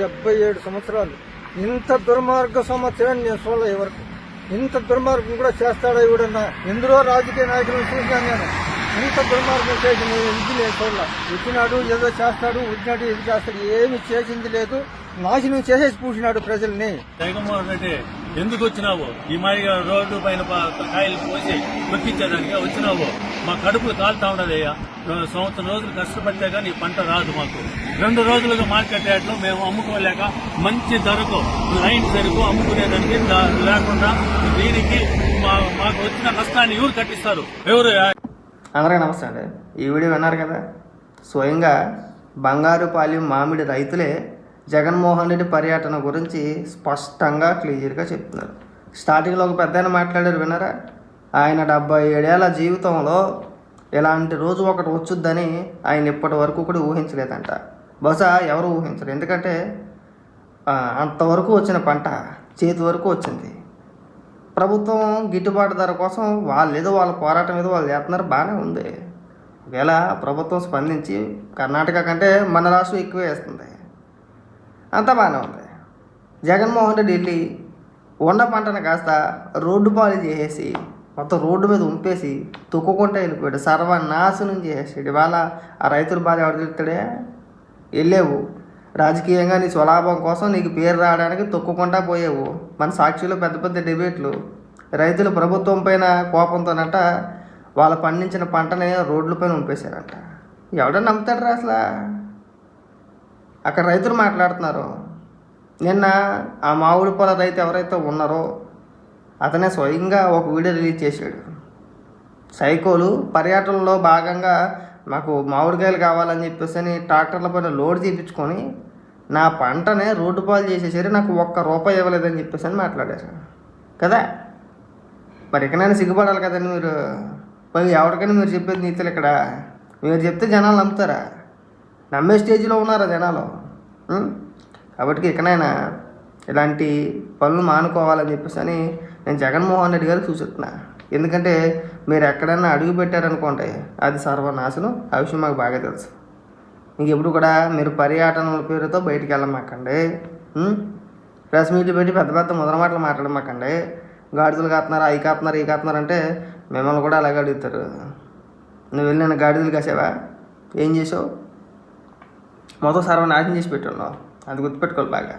డెబ్బై ఏడు సంవత్సరాలు. ఇంత దుర్మార్గ సంవత్సరాన్ని నేను చూడలే వరకు. ఇంత దుర్మార్గం కూడా చేస్తాడా ఇవిడన్నా ఎందరో రాజకీయ నాయకులను చూశాను నేను. ఇంత దుర్మార్గం చేసి నేను ఇది నేను చూడలే వచ్చినాడు ఏదో చేస్తాడు వచ్చినాడు ఇది చేస్తాడు. ఏమి చేసింది లేదు. నాశనం చేసేసి పూసినాడు ప్రజల్ని. జగన్మోహన్ రెడ్డి ఎందుకు వచ్చినావు? ఈ మాదిరిగా రోడ్డు పైన కాయలు పోసి నొక్కించేదానికి వచ్చినావు? మా కడుపులు కాలుతా ఉండదయ్యా సంవత్సరం రోజులు కష్టపడితే కానీ పంట రాదు మాకు. రెండు రోజులుగా మార్కెట్ రేట్లు మేము అమ్ముకోలేక మంచి ధరకు లైన్ ధరకు అమ్ముకునేదానికి లేకుండా దీనికి మా- మాకు వచ్చిన నష్టాన్ని ఎవరు కట్టిస్తారు? ఎవరు? అందరికీ నమస్తే అండి. ఈ వీడియో విన్నారు కదా? స్వయంగా బంగారుపాలెం మామిడి రైతులే జగన్మోహన్ రెడ్డి పర్యటన గురించి స్పష్టంగా క్లియర్గా చెప్తున్నారు. స్టార్టింగ్లో ఒక పెద్ద మాట్లాడారు వినరా ఆయన డెబ్బై ఏడేళ్ళ జీవితంలో ఇలాంటి రోజు ఒకటి వచ్చుద్దని ఆయన ఇప్పటి వరకు కూడా ఊహించలేదంట. బహుశా ఎవరు ఊహించరు. ఎందుకంటే అంతవరకు వచ్చిన పంట చేతి వరకు వచ్చింది. ప్రభుత్వం గిట్టుబాటు ధర కోసం వాళ్ళు ఏదో వాళ్ళ పోరాటం ఏదో వాళ్ళు చేస్తున్నారు బాగానే ఉంది. ఒకవేళ ప్రభుత్వం స్పందించి కర్ణాటక కంటే మన రాష్ట్రం ఎక్కువే వేస్తుంది. అంతా బాగానే ఉంది. జగన్మోహన్ రెడ్డి వెళ్ళి ఉన్న పంటను కాస్త రోడ్డు పాలు చేసేసి మొత్తం రోడ్డు మీద ఉంపేసి తొక్కుకుంటా వెళ్ళిపోయాడు. సర్వనాశనం చేసేసాడు. ఇవాళ ఆ రైతుల బాధ ఎవరు తిరుగుతాడే వెళ్ళేవు. రాజకీయంగా నీ స్వలాభం కోసం నీకు పేరు రావడానికి తొక్కుకుంటా పోయేవు. మన సాక్షిలో పెద్ద పెద్ద డిబేట్లు. రైతులు ప్రభుత్వం పైన కోపంతోనట వాళ్ళు పండించిన పంటని రోడ్ల పైన ఉంపేశారంట. ఎవడన్నా నమ్ముతాడు రా అసలు? అక్కడ రైతులు మాట్లాడుతున్నారు. నిన్న ఆ మామిడి పొల రైతు ఎవరైతే ఉన్నారో అతనే స్వయంగా ఒక వీడియో రిలీజ్ చేశాడు. సైకోలు పర్యటనలో భాగంగా మాకు మామిడికాయలు కావాలని చెప్పేసి అని ట్రాక్టర్ల పైన లోడ్ తీపించుకొని నా పంటనే రోడ్డు పాలు చేసేసరి నాకు ఒక్క రూపాయి ఇవ్వలేదని చెప్పేసి అని మాట్లాడారు. కదా? మరి ఎక్కడైనా సిగ్గుపడాలి కదండి మీరు. మరి ఎవరికైనా మీరు చెప్పేది నీతులు ఇక్కడ. మీరు చెప్తే జనాలు నమ్ముతారా? నమ్మే స్టేజ్లో ఉన్నారా జనాలు? కాబట్టి ఇకనైనా ఇలాంటి పనులు మానుకోవాలని చెప్పేసి అని నేను జగన్మోహన్ రెడ్డి గారికి సూచిస్తున్నా. ఎందుకంటే మీరు ఎక్కడైనా అడుగు పెట్టారనుకోండి అది సర్వనాశనం. ఆ విషయం మాకు బాగా తెలుసు. ఇంకెప్పుడు కూడా మీరు పర్యటనల పేరుతో బయటికి వెళ్ళమాకండి. ప్రెస్ మీట్లు పెట్టి పెద్ద పెద్ద ముద్ర మాటలు మాట్లాడమాకండి. గాడిదలు కాస్తున్నారు అవి కాస్తున్నారు ఈ కాస్తున్నారు అంటే మిమ్మల్ని కూడా అలాగే అడుగుతారు. నువ్వు వెళ్ళి నన్ను గాడిదలు కాసావా? ఏం చేసావు? మొత్తం సర్వనాశనం చేసి పెట్టున్నావు అది గుర్తుపెట్టుకోవాలి బాగా.